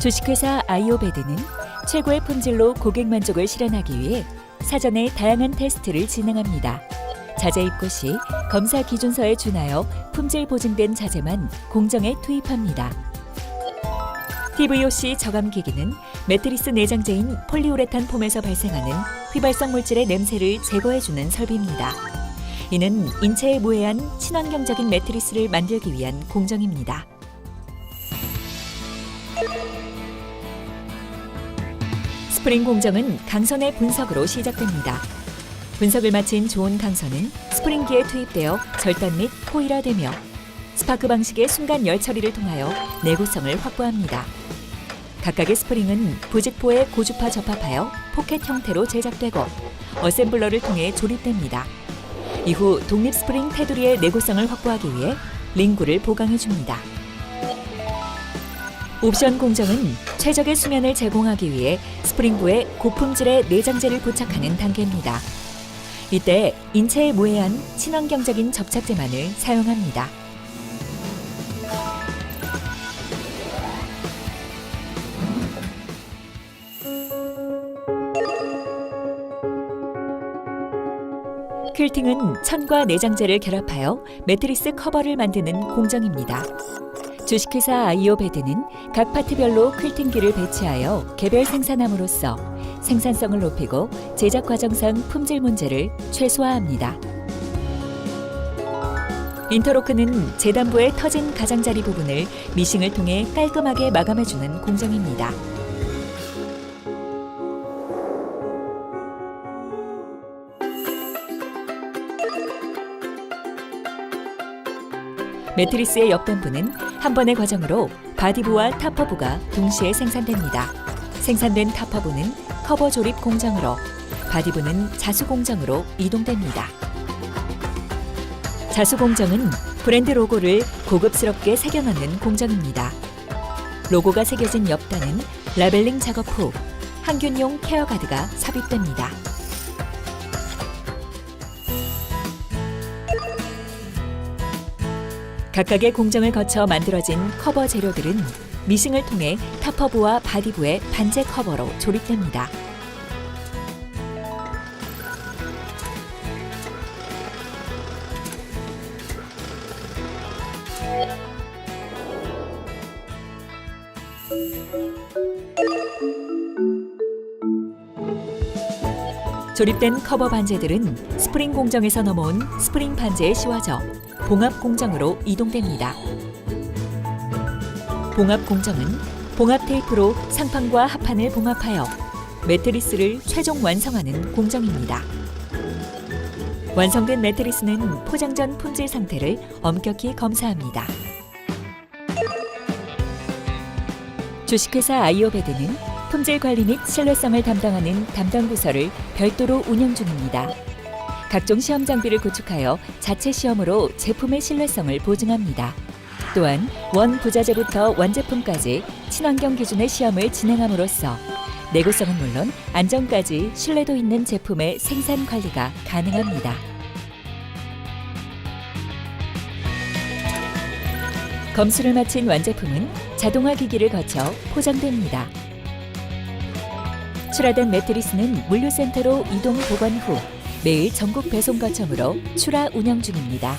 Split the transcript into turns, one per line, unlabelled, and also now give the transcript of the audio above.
주식회사 아이오베드는 최고의 품질로 고객 만족을 실현하기 위해 사전에 다양한 테스트를 진행합니다. 자재 입고 시 검사 기준서에 준하여 품질 보증된 자재만 공정에 투입합니다. TVOC 저감 기기는 매트리스 내장재인 폴리우레탄 폼에서 발생하는 휘발성 물질의 냄새를 제거해주는 설비입니다. 이는 인체에 무해한 친환경적인 매트리스를 만들기 위한 공정입니다. 스프링 공정은 강선의 분석으로 시작됩니다. 분석을 마친 좋은 강선은 스프링기에 투입되어 절단 및 포일화되며 스파크 방식의 순간 열 처리를 통하여 내구성을 확보합니다. 각각의 스프링은 부직포에 고주파 접합하여 포켓 형태로 제작되고 어셈블러를 통해 조립됩니다. 이후 독립 스프링 테두리의 내구성을 확보하기 위해 링구를 보강해 줍니다. 옵션 공정은 최적의 수면을 제공하기 위해 스프링부에 고품질의 내장재를 부착하는 단계입니다. 이때 인체에 무해한 친환경적인 접착제만을 사용합니다. 퀼팅은 천과 내장재를 결합하여 매트리스 커버를 만드는 공정입니다. 주식회사 아이오베드는 각 파트별로 퀼팅기를 배치하여 개별 생산함으로써 생산성을 높이고 제작 과정상 품질 문제를 최소화합니다. 인터로크는 재단부의 터진 가장자리 부분을 미싱을 통해 깔끔하게 마감해주는 공정입니다. 매트리스의 옆단부는 한 번의 과정으로 바디부와 타퍼부가 동시에 생산됩니다. 생산된 타퍼부는 커버 조립 공정으로, 바디부는 자수 공정으로 이동됩니다. 자수 공정은 브랜드 로고를 고급스럽게 새겨넣는 공정입니다. 로고가 새겨진 옆단은 라벨링 작업 후 항균용 케어 가드가 삽입됩니다. 각각의 공정을 거쳐 만들어진 커버 재료들은 미싱을 통해 타퍼부와 바디부의 반제 커버로 조립됩니다. 조립된 커버 반제들은 스프링 공정에서 넘어온 스프링 반제에 씌워져 봉합 공정으로 이동됩니다. 봉합 공정은 봉합 테이프로 상판과 하판을 봉합하여 매트리스를 최종 완성하는 공정입니다. 완성된 매트리스는 포장 전 품질 상태를 엄격히 검사합니다. 주식회사 아이오베드는 품질 관리 및 신뢰성을 담당하는 담당 부서를 별도로 운영 중입니다. 각종 시험 장비를 구축하여 자체 시험으로 제품의 신뢰성을 보증합니다. 또한 원 부자재부터 완제품까지 친환경 기준의 시험을 진행함으로써 내구성은 물론 안전까지 신뢰도 있는 제품의 생산 관리가 가능합니다. 검수를 마친 완제품은 자동화 기기를 거쳐 포장됩니다. 출하된 매트리스는 물류센터로 이동 보관 후 매일 전국 배송 거점으로 출하 운영 중입니다.